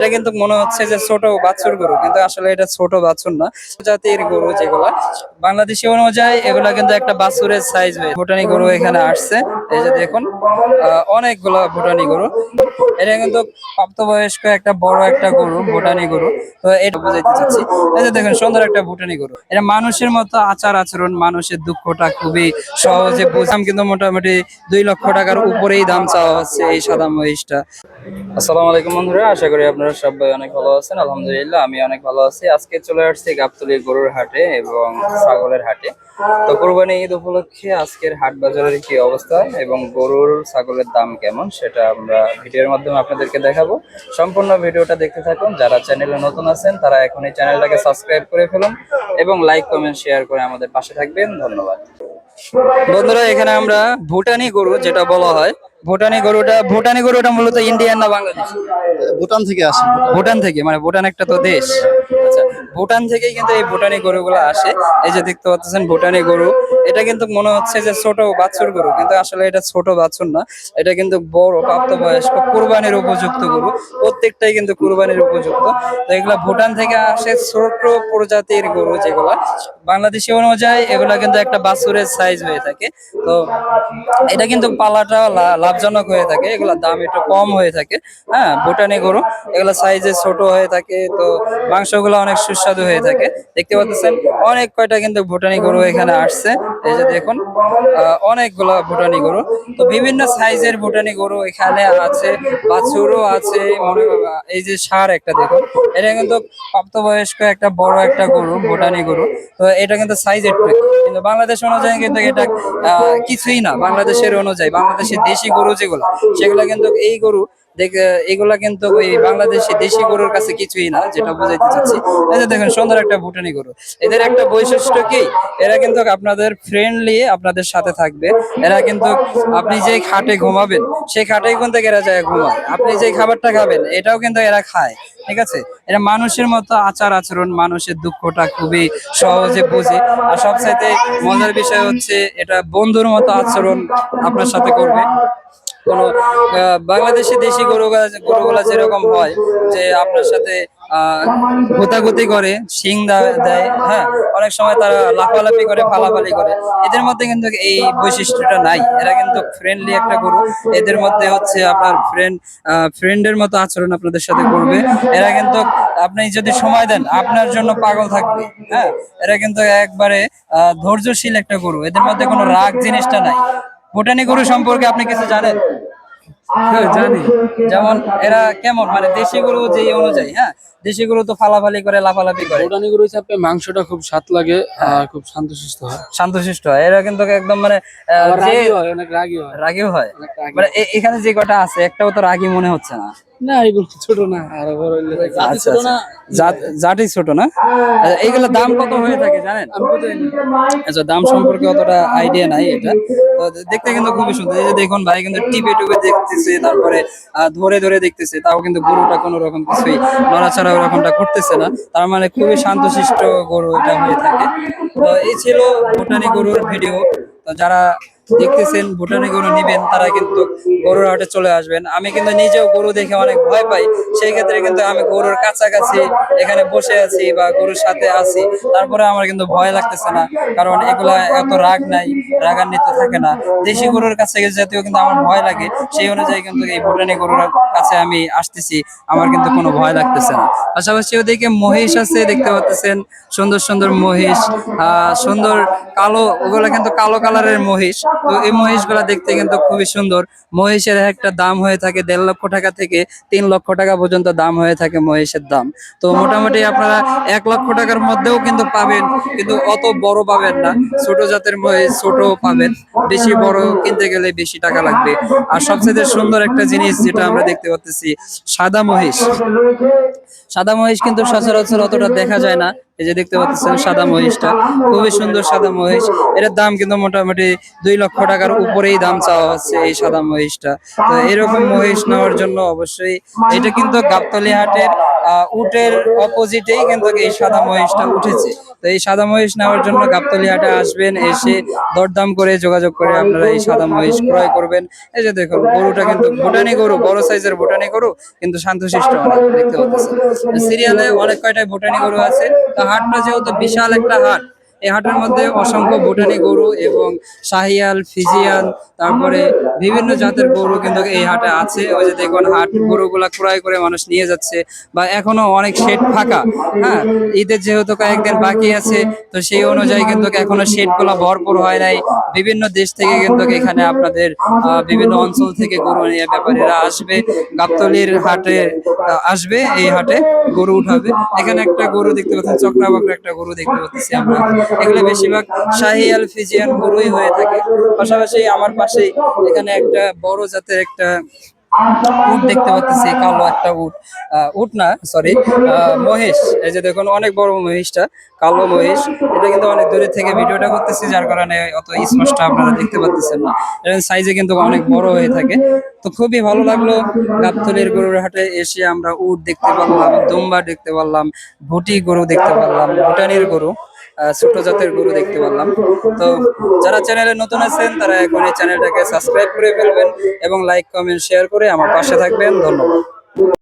এটা কিন্তু মনে হচ্ছে যে ছোট বাছুর গরু, কিন্তু আসলে এটা ছোট বাছুর না। জাতির গরু যেগুলা। বাংলাদেশি অনুযায়ী এগুলা কিন্তু একটা বাছুরের সাইজ হয়ে ভুটানি গরু এখানে আসছে। এই যে দেখুন অনেকগুলো ভুটানি গরু। এটা কিন্তু প্রাপ্তবয়স্ক একটা বড় একটা গরু, ভুটানি গরু। তো এটা বুঝাইতে চাচ্ছি, এই যে দেখুন, সুন্দর একটা ভুটানি গরু। এটা মানুষের মতো আচার আচরণ, মানুষের দুঃখটা খুবই সহজে বুঝাম কিন্তু মোটামুটি দুই লক্ষ টাকার উপরেই দাম চাওয়া হচ্ছে এই সাদা মহিষটা। আসসালামু আলাইকুম বন্ধুরা, আশা করি আপনারা সবাই অনেক ভালো আছেন। আলহামদুলিল্লাহ, আমি অনেক ভালো আছি। আজকে চলে আসছি গাবতলী গরুর হাটে এবং ছাগলের হাটে। তো কোরবানি ঈদ উপলক্ষে আজকের হাট বাজারের কি অবস্থা? এবং গরুর ছাগলের দাম কেমন সেটা আমরা ভিডিওর মাধ্যমে আপনাদেরকে দেখাবো। সম্পূর্ণ ভিডিওটা দেখতে থাকুন। যারা চ্যানেলে নতুন আছেন তারা এখন এই চ্যানেলটাকে সাবস্ক্রাইব করে ফেলুন এবং লাইক কমেন্ট শেয়ার করে আমাদের পাশে থাকবেন। ধন্যবাদ। বন্ধুরা এখানে আমরা ভুটানি গরু যেটা বলা হয়। ভুটানি গরুটা ভুটানি গরুটা মূলত ইন্ডিয়ান না বাংলাদেশ? ভুটান থেকে আসে। ভুটান থেকে মানে ভুটান একটা তো দেশ। ভুটান থেকেই কিন্তু এই ভুটানি গরুগুলো আসে। এই যে দেখতে পাচ্ছেন ভুটানি গরু, এটা কিন্তু মনে হচ্ছে যে ছোট বাছুর গরু, কিন্তু আসলে এটা ছোট বাছুর না। এটা কিন্তু বড় প্রাপ্তবয়স্ক, কুরবানির উপযুক্ত গরু, প্রত্যেকটাই কিন্তু কুরবানির উপযুক্ত। তো এগুলা ভুটান থেকে আসে ছোট প্রজাতির গরু যেগুলা। বাংলাদেশি অনুযায়ী এগুলা কিন্তু একটা বাছুরের সাইজ হয়ে থাকে। তো এটা কিন্তু পালাটা লাভজনক হয়ে থাকে এগুলা দাম একটু কম হয়ে থাকে। হ্যাঁ ভুটানি গরু, এগুলা সাইজে ছোট হয়ে থাকে। তো মাংসগুলো অনেক সুস্বাদু হয়ে থাকে। দেখতে পাচ্ছেন অনেক কয়টা কিন্তু ভুটানি গরু এখানে আসছে। এই যে দেখুন অনেকগুলো ভুটানি গরু। তো বিভিন্ন সাইজের ভুটানি গরু এখানে আছে, বাছুরও আছে, মনে এই যে সার একটা দেখুন, এটা কিন্তু প্রাপ্তবয়স্ক একটা বড় একটা গরু, ভুটানি গরু। তো এটা কিন্তু সাইজ একটু কিন্তু বাংলাদেশ অনুযায়ী কিন্তু এটা কিছুই না। বাংলাদেশের অনুযায়ী, বাংলাদেশের দেশি গরু যেগুলো, সেগুলো কিন্তু এই গরু এগুলা কিন্তু ওই বাংলাদেশি দেশি গরুর কাছে কিছুই না, যেটা বুঝাইতে চাচ্ছি। এই যে দেখেন, সুন্দর একটা ভুটানি গরু। এদের একটা বৈশিষ্ট্য কি? এরা কিন্তু আপনাদের ফ্রেন্ডলি আপনাদের সাথে থাকবে। এরা কিন্তু আপনি যে খাটে ঘুমাবেন, সেই খাটেই কিন্তু এরা যায় ঘুমায়? আপনি যে খাবারটা খাবেন, এটাও কিন্তু এরা খায়, ঠিক আছে? এরা মানুষের মতো আচার আচরণ, মানুষের দুঃখটা খুবই সহজে বুঝে। আর সবচাইতে মজার বিষয় হচ্ছে, এটা বন্ধুর মতো আচরণ আপনার সাথে করবে। কোনো বাংলাদেশি দেশি গরু গরুগুলা যেরকম হয়, যে আপনার সাথে গোতাগুতি করে, শিং দেয় হ্যাঁ অনেক সময় তারা লাফালাফি করে, ফালাফালি করে। এদের মধ্যে কিন্তু এই বৈশিষ্ট্যটা নাই। এরা কিন্তু ফ্রেন্ডলি একটা গরু। এদের মধ্যে হচ্ছে আপনার ফ্রেন্ড ফ্রেন্ডের মতো আচরণ আপনাদের সাথে করবে। এরা কিন্তু আপনি যদি সময় দেন, আপনার জন্য পাগল থাকবে। হ্যাঁ এরা কিন্তু একবারে ধৈর্যশীল একটা গরু। এদের মধ্যে কোনো রাগ জিনিসটা নাই। ভুটানি গরু সম্পর্কে আপনি কিছু জানেন? হ্যাঁ জানি। যেমন এরা কেমন? মানে দেশি গরু যে অনুযায়ী হ্যাঁ? দেশি গরু তো ফালাফালি করে লাফালাফি করে। ভুটানি গরু হিসাবে মাংসটা খুব স্বাদ লাগে আর খুব শান্তশিষ্ট হয়। শান্তশিষ্ট হয়। এরা কিন্তু একদম মানে রাগি রাগী হয় অনেক রাগি হয়। রাগিও হয়। মানে এখানে যে কটা আছে একটাও তো রাগি মনে হচ্ছে না। না এগুলো ছোট না? আর বড় হইলে জাতি আচ্ছা ছোট আচ্ছা। না? জাত- ছোট না? আচ্ছা, এইগুলো দাম কত হয়ে থাকে জানেন? আচ্ছা দাম সম্পর্কে অতটা আইডিয়া নাই এটা। তো দেখতে কিন্তু খুবই সুন্দর। এই যে দেখুন ভাই কিন্তু টিপে টুপে দেখতেছে তারপরে ধরে ধরে দেখতেছে তাও কিন্তু গরুটা কোনো রকম কিছুই নড়াচড়া ওরকমটা করতেছে না। তার মানে খুবই শান্তশিষ্ট গরু এটা হয়ে থাকে। তো এই ছিল ভুটানি গরুর ভিডিও তো যারা দেখতেছেন, ভুটানি গরু নিবেন, তারা কিন্তু গরুর হাটে চলে আসবেন। আমি কিন্তু নিজেও গরু দেখে অনেক ভয় পাই। সেই ক্ষেত্রে কিন্তু আমি গরুর কাছাকাছি এখানে বসে আছি বা গরুর সাথে আছি। তারপরে আমার কিন্তু ভয় লাগতেছে না, কারণ এগুলা এত রাগ নাই, রাগান্বিত থাকে না। দেশি গরুর কাছে যেতেও কিন্তু আমার ভয় লাগে, সেই অনুযায়ী কিন্তু এই ভুটানি গরুর কাছে আমি আসতেছি। আমার কিন্তু কোনো ভয় লাগতেছে না। পাশাপাশি ওদিকে মহিষ আছে, দেখতে পাচ্ছেন সুন্দর সুন্দর মহিষ সুন্দর কালো, ওগুলা কিন্তু কালো কালারের মহিষ। তো এই মহিষগুলা দেখতে কিন্তু খুবই সুন্দর। মহিষের একটা দাম হয়ে থাকে দেড় লক্ষ টাকা থেকে তিন লক্ষ টাকা পর্যন্ত দাম হয়ে থাকে মহিষের দাম। তো মোটামুটি আপনারা এক লক্ষ টাকার মধ্যেও কিন্তু পাবেন, কিন্তু অত বড় পাবেন না। ছোট জাতের মহিষ ছোট পাবেন। বেশি বড় কিনতে গেলে বেশি টাকা লাগবে। আর সবচেয়ে সুন্দর একটা জিনিস যেটা আমরা দেখতে পাচ্ছি সাদা মহিষ। সাদা মহিষ কিন্তু সচরাচর অতটা দেখা যায় না। এই যে দেখতে পাচ্ছেন সাদা মহিষটা, খুবই সুন্দর সাদা মহিষ। এটার দাম কিন্তু মোটামুটি দুই লক্ষ টাকার উপরেই দাম চাওয়া হচ্ছে এই সাদা মহিষটা। তো এরকম মহিষ নেওয়ার জন্য অবশ্যই এটা কিন্তু গাবতলি হাটের উটের অপোজিটেই কিন্তু এই সাদা মহিষটা উঠেছে। তো এই সাদা মহিষ নেওয়ার জন্য গাবতলিহাটে আসবেন, এসে দরদাম করে যোগাযোগ করে আপনারা এই সাদা মহিষ ক্রয় করবেন। এই যে দেখুন, গরুটা কিন্তু ভুটানি গরু, বড় সাইজের ভুটানি গরু, কিন্তু শান্তশিষ্ট দেখতে পাচ্ছেন। সিরিয়ালে অনেক কয়টাই ভুটানি গরু আছে? হাটটা যেহেতু বিশাল একটা হাট, এই হাটের মধ্যে অসংখ্য ভুটানি গরু এবং শাহিয়াল ফিজিয়াল তারপরে বিভিন্ন জাতের গরু কিন্তু এই হাটে আছে। ওই যে দেখুন, হাট গরুগুলা ক্রয় করে মানুষ নিয়ে যাচ্ছে বা এখনও অনেক শেড ফাঁকা হ্যাঁ? ঈদের যেহেতু কয়েকদিন বাকি আছে, তো সেই অনুযায়ী কিন্তু এখনও শেডগুলা ভরপুর হয় নাই। বিভিন্ন দেশ থেকে কিন্তু এখানে আপনাদের বিভিন্ন অঞ্চল থেকে গরু নিয়ে ব্যাপারীরা আসবে। গাবতলির হাটে আসবে এই হাটে। গরু উঠাবে। এখানে একটা গরু দেখতে পাচ্ছি চক্রা বাকরা একটা গরু দেখতে পাচ্ছি আমরা। এগুলো বেশিরভাগ শাহিয়াল ফিজিয়ান গরুই হয়ে থাকে। পাশাপাশি আমার পাশেই এখানে একটা বড় জাতের একটা উট দেখতে পাচ্ছি কালো একটা উট। উট না সরি মহিষ। এই যে দেখুন, অনেক বড় মহিষটা, কালো মহিষ। এটা কিন্তু অনেক দূরে থেকে ভিডিওটা করতেছি, যার কারণে অত স্পষ্ট আপনারা দেখতে পাচ্ছেন না। সাইজে কিন্তু অনেক বড় হয়ে থাকে। তো খুবই ভালো লাগল, গাবতলির গরুর হাটে এসে আমরা উট দেখতে পারলাম, দুম্বা দেখতে পারলাম, ভুটি গরু দেখতে পারলাম, ভুটানির গরু। ছোট জাতের গরু দেখতে পারলাম। তো যারা চ্যানেলে নতুন আছেন, তারা এখন এই চ্যানেলটাকে সাবস্ক্রাইব করে ফেলবেন এবং লাইক কমেন্ট শেয়ার করে আমার পাশে থাকবেন। ধন্যবাদ।